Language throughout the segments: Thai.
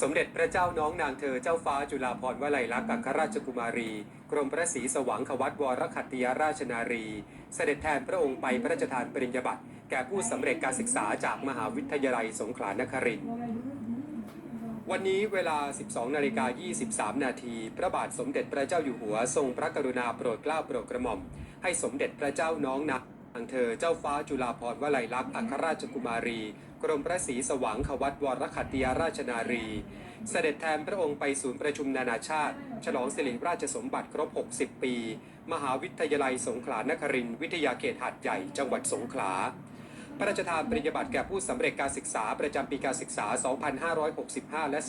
สมเด็จพระเจ้าน้องนางเธอเจ้าฟ้าจุฬาภรณ์วลัยลักษณ์อัครราชกุมารี กรมพระศรีสว่างควัตวรขัติยราชนารี เสด็จแทนพระองค์ไปพระราชทานปริญญาบัตรแก่ผู้สำเร็จการศึกษาจากมหาวิทยาลัยสงขลานครินทร์วันนี้เวลา 12 นาฬิกา 23 นาที พระบาทสมเด็จพระเจ้าอยู่หัวทรงพระกรุณาโปรดเกล้าโปรดกระหม่อม ให้สมเด็จพระเจ้าน้องนางเธอเจ้าฟ้าจุฬาภรณ์วลัยลักษณ์อัครราชกุมารี กรมพระศรีสว่างควัตวรขัตติยราชนารี เสด็จแทนพระองค์ไปศูนย์ประชุมนานาชาติ ฉลองสิริราชสมบัติครบ 60 ปี มหาวิทยาลัยสงขลานครินทร์วิทยาเขตหาดใหญ่จังหวัดสงขลาพระราชทานปริญญาบัตรแก่ผู้สำเร็จการศึกษาประจำปีการศึกษา 2565 และ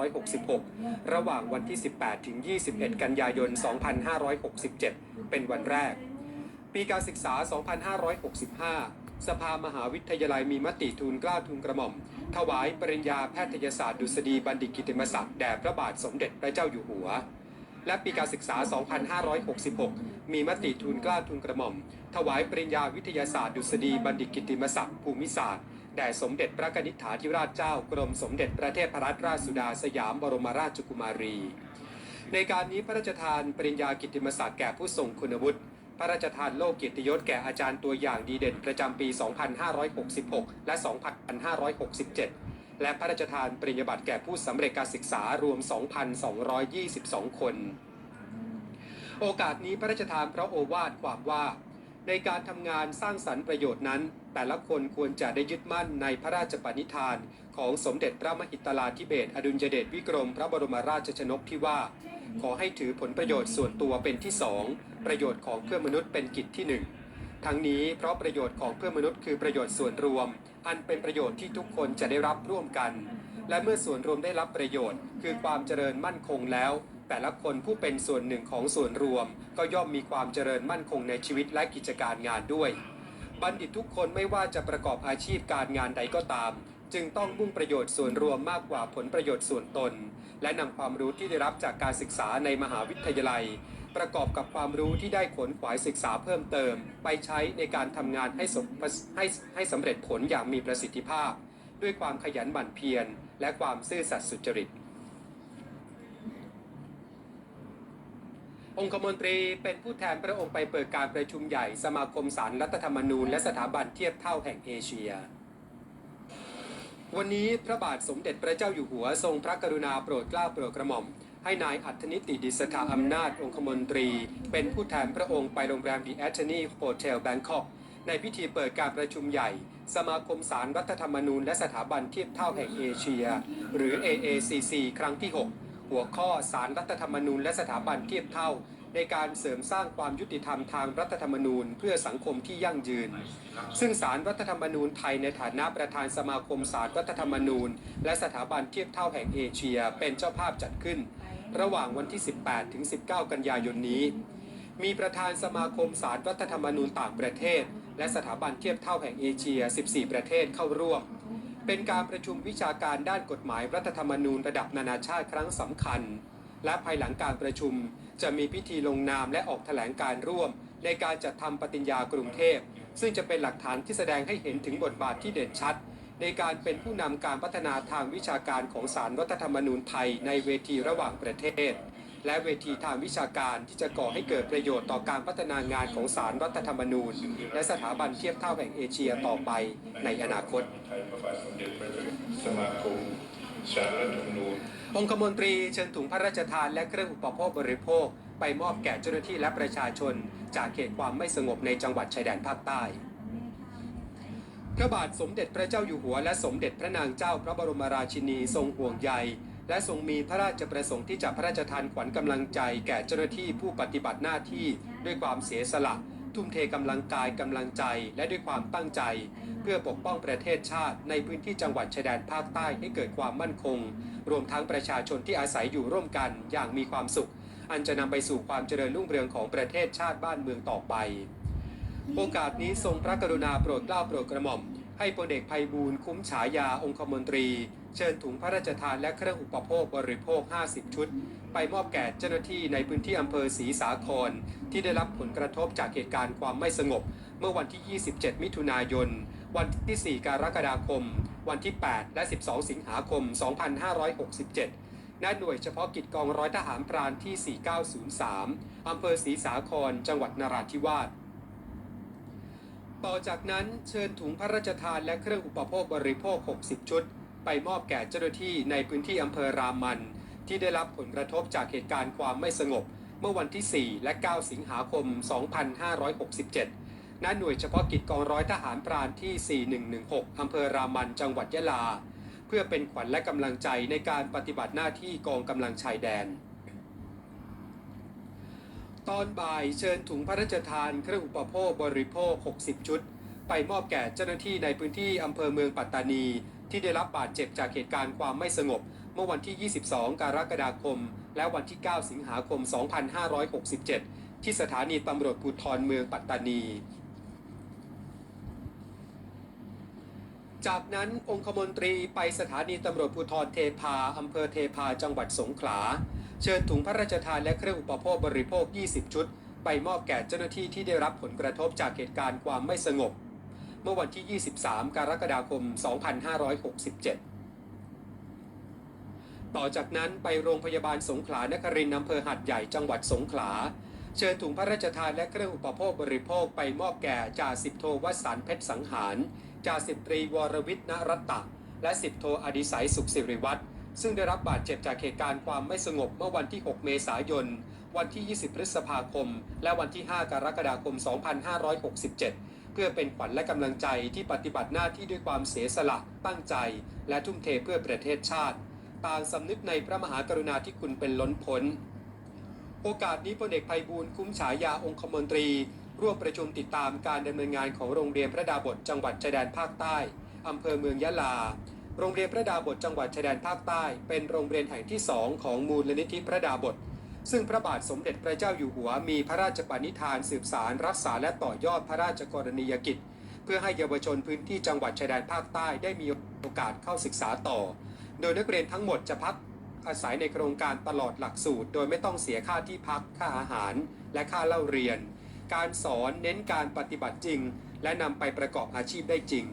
2566 ระหว่างวันที่ 18 ถึง 21 กันยายน 2567 เป็นวันแรก ปีการศึกษา 2565 สภามหาวิทยาลัยมีมติทูลกล้าทูลกระหม่อม ถวายปริญญาแพทยศาสตร์ดุษฎีบัณฑิตกิติมศักดิ์แด่พระบาทสมเด็จพระเจ้าอยู่หัว และปีการศึกษา 2566 มีมติทูลกล้าทูลกระหม่อม ถวายปริญญาวิทยาศาสตร์ดุษฎีบัณฑิตกิติมศักดิ์ภูมิศาสตร์แด่สมเด็จพระนิษฐาธิราชเจ้ากรมสมเด็จพระเทพรัตนราชสุดาสยามบรมราชกุมารี ในการนี้พระราชทานปริญญากิติมศักดิ์แก่ผู้ทรงคุณวุฒิ พระราชทานโลกเกียรติยศแก่อาจารย์ตัวอย่างดีเด่นประจำปี 2566 และ 2567 และพระราชทานปริญญาบัตรแก่ผู้สำเร็จการศึกษารวม 2,222 คน โอกาสนี้พระราชทานพระโอวาทความว่า ในการทำงานสร้างสรรค์ประโยชน์นั้น แต่ละคนควรจะได้ยึดมั่นในพระราชปณิธาน ของสมเด็จพระมหิตลาธิเบศอดุลยเดชวิกรม พระบรมราชชนกที่ว่า ขอให้ถือผลประโยชน์ส่วนตัวเป็นที่สอง ประโยชน์ของเพื่อนมนุษย์เป็นกิจที่หนึ่งทั้งนี้เพราะประโยชน์ของเพื่อนมนุษย์คือประโยชน์ส่วนรวม อันเป็นประโยชน์ที่ทุกคนจะได้รับร่วมกัน และเมื่อส่วนรวมได้รับประโยชน์ คือความเจริญมั่นคงแล้ว แต่ละคนผู้เป็นส่วนหนึ่งของส่วนรวม ก็ย่อมมีความเจริญมั่นคงในชีวิตและกิจการงานด้วย บัณฑิตทุกคนไม่ว่าจะประกอบอาชีพการงานใดก็ตาม จึงต้องมุ่งประโยชน์ส่วนรวมมากกว่าผลประโยชน์ส่วนตน และนำความรู้ที่ได้รับจากการศึกษาในมหาวิทยาลัย ประกอบกับความรู้ที่ได้ขนขวายศึกษาเพิ่มเติม ไปใช้ในการทำงานให้สมให้ให้สำเร็จผลอย่างมีประสิทธิภาพ ด้วยความขยันหมั่นเพียร และความซื่อสัตย์สุจริต องคมนตรีเป็นผู้แทนพระองค์ไปเปิดการประชุมใหญ่สมาคมสารรัฐธรรมนูญและสถาบันเทียบเท่าแห่งเอเชียวันนี้พระบาทสมเด็จพระเจ้าอยู่หัวทรงพระกรุณาโปรดเกล้าโปรดกระหม่อม ให้นายอัธนิติดิสถาอำนาจองคมนตรี เป็นผู้แทนพระองค์ไปโรงแรมดีแอชนีโฮเทลแบงคอกในพิธีเปิดการประชุมใหญ่ สมาคมสารรัฐธรรมนูญและสถาบันเทียบเท่าแห่งเอเชีย หรือ AACC ครั้งที่ 6 หัวข้อสารรัฐธรรมนูญและสถาบันเทียบเท่า ในการเสริมสร้างความยุติธรรมทางรัฐธรรมนูญเพื่อสังคมที่ยั่งยืน ซึ่งสารรัฐธรรมนูญไทยในฐานะประธานสมาคมสารรัฐธรรมนูญ และสถาบันเทียบเท่าแห่งเอเชีย เป็นเจ้าภาพจัดขึ้น ระหว่างวันที่ 18 ถึง 19 กันยายนนี้ มีประธานสมาคมสารรัฐธรรมนูญต่างประเทศ และสถาบันเทียบเท่าแห่งเอเชีย 14 ประเทศเข้าร่วม เป็นการประชุมวิชาการด้านกฎหมายรัฐธรรมนูญระดับนานาชาติครั้งสำคัญ และภายหลังการประชุมจะมีพิธีลงนามและออกแถลงการร่วม ในการจัดทำปฏิญญากรุงเทพ ซึ่งจะเป็นหลักฐานที่แสดงให้เห็นถึงบทบาทที่เด่นชัด ในการเป็นผู้นำการพัฒนาทางวิชาการของสารรัฐธรรมนูญไทยในเวทีระหว่างประเทศ และเวทีทางวิชาการที่จะก่อให้เกิดประโยชน์ต่อการพัฒนางานของสารรัฐธรรมนูญ และสถาบันเทียบเท่าแห่งเอเชียต่อไปในอนาคตสมาคมสารรัฐธรรมนูญองคมนตรีเชิญถุงพระราชทานและเครื่องอุปโภคบริโภค ไปมอบแก่เจ้าหน้าที่และประชาชน จากเขตความไม่สงบในจังหวัดชายแดนภาคใต้ พระบาทสมเด็จพระเจ้าอยู่หัว และสมเด็จพระนางเจ้าพระบรมราชินีทรงห่วงใย และทรงมีพระราชประสงค์ที่จะพระราชทานขวัญกำลังใจแก่เจ้าหน้าที่ผู้ปฏิบัติหน้าที่ด้วยความเสียสละ ทุ่มเทกำลังกายกำลังใจและด้วยความตั้งใจ เพื่อปกป้องประเทศชาติในพื้นที่จังหวัดชายแดนภาคใต้ให้เกิดความมั่นคง รวมทั้งประชาชนที่อาศัยอยู่ร่วมกันอย่างมีความสุข อันจะนำไปสู่ความเจริญรุ่งเรืองของประเทศชาติบ้านเมืองต่อไป โอกาสนี้ทรงพระกรุณาโปรดเกล้าโปรดกระหม่อม ให้พลเอกภัยบูลคุ้มฉายาองคมนตรี เชิญถุงพระราชทานและเครื่องอุปโภคบริโภค 50 ชุด ไปมอบแก่เจ้าหน้าที่ในพื้นที่อำเภอศรีสาคร ที่ได้รับผลกระทบจากเหตุการณ์ความไม่สงบ เมื่อวันที่ 27 มิถุนายน วันที่ 4 กรกฎาคม วันที่ 8 และ 12 สิงหาคม 2567ณหน่วยเฉพาะกิจกองร้อยทหารพรานที่ 4903 อำเภอศรีสาคร จังหวัดนราธิวาส ต่อจากนั้นเชิญถุงพระราชทานและเครื่องอุปโภคบริโภค 60 ชุด ไปมอบแก่เจ้าหน้าที่ในพื้นที่อำเภอรามัน ที่ได้รับผลกระทบจากเหตุการณ์ความไม่สงบ เมื่อวันที่ 4 และ 9 สิงหาคม 2567 ณ หน่วยเฉพาะกิจกองร้อยทหารพรานที่ 4116 อำเภอรามัน จังหวัดยะลา เพื่อเป็นขวัญและกำลังใจในการปฏิบัติหน้าที่กองกำลังชายแดน ตอนบ่ายเชิญถุงพระราชทานเครื่องอุปโภคบริโภค 60 ชุด ไปมอบแก่เจ้าหน้าที่ในพื้นที่อำเภอเมืองปัตตานี ที่ได้รับบาดเจ็บจากเหตุการณ์ความไม่สงบ เมื่อวันที่ 22 กรกฎาคม และวันที่ 9 สิงหาคม 2567 ที่สถานีตำรวจภูธรเมืองปัตตานีจากนั้นองคมนตรีไปสถานีตำรวจภูธรเทพาอำเภอเทพาจังหวัดสงขลา เชิญถุงพระราชทานและเครื่องอุปโภคบริโภค 20 ชุด ไปมอบแก่เจ้าหน้าที่ที่ได้รับผลกระทบจากเหตุการณ์ความไม่สงบ เมื่อวันที่ 23 กรกฎาคม 2567 ต่อจากนั้นไปโรงพยาบาลสงขลานครินทร์อำเภอหัดใหญ่จังหวัดสงขลา เชิญถุงพระราชทานและเครื่องอุปโภคบริโภคไปมอบแก่จ่าสิบโทวสันเพชรสังหารจ่าสิบตรีวรวิทย์นรัตตะและสิบโทอดิศัยสุขสิริวัตร ซึ่งได้รับบาดเจ็บจากเหตุการณ์ความไม่สงบเมื่อวันที่ 6 เมษายน วันที่ 20 พฤษภาคม และวันที่ 5 กรกฎาคม 2567 เพื่อเป็นขวัญและกำลังใจที่ปฏิบัติหน้าที่ด้วยความเสียสละ ตั้งใจ และทุ่มเทเพื่อประเทศชาติ ต่างสำนึกในพระมหากรุณาธิคุณเป็นล้นพ้น โอกาสนี้พลเอกไพบูลย์คุ้มฉายาองคมนตรี ร่วมประชุมติดตามการดำเนินงานของโรงเรียนพระดาบทจังหวัดชายแดนภาคใต้อำเภอเมืองยะลา โรงเรียนพระดาบทจังหวัดชายแดนภาคใต้ เป็นโรงเรียนแห่งที่สองของมูลนิธิพระดาบท ซึ่งพระบาทสมเด็จพระเจ้าอยู่หัวมีพระราชปณิธานสืบสารรักษาและต่อยอดพระราชกรณียกิจ เพื่อให้เยาวชนพื้นที่จังหวัดชายแดนภาคใต้ได้มีโอกาสเข้าศึกษาต่อ โดยนักเรียนทั้งหมดจะพักอาศัยในโครงการตลอดหลักสูตร โดยไม่ต้องเสียค่าที่พักค่าอาหาร และค่าเล่าเรียน การสอนเน้นการปฏิบัติจริง และนำไปประกอบอาชีพได้จริง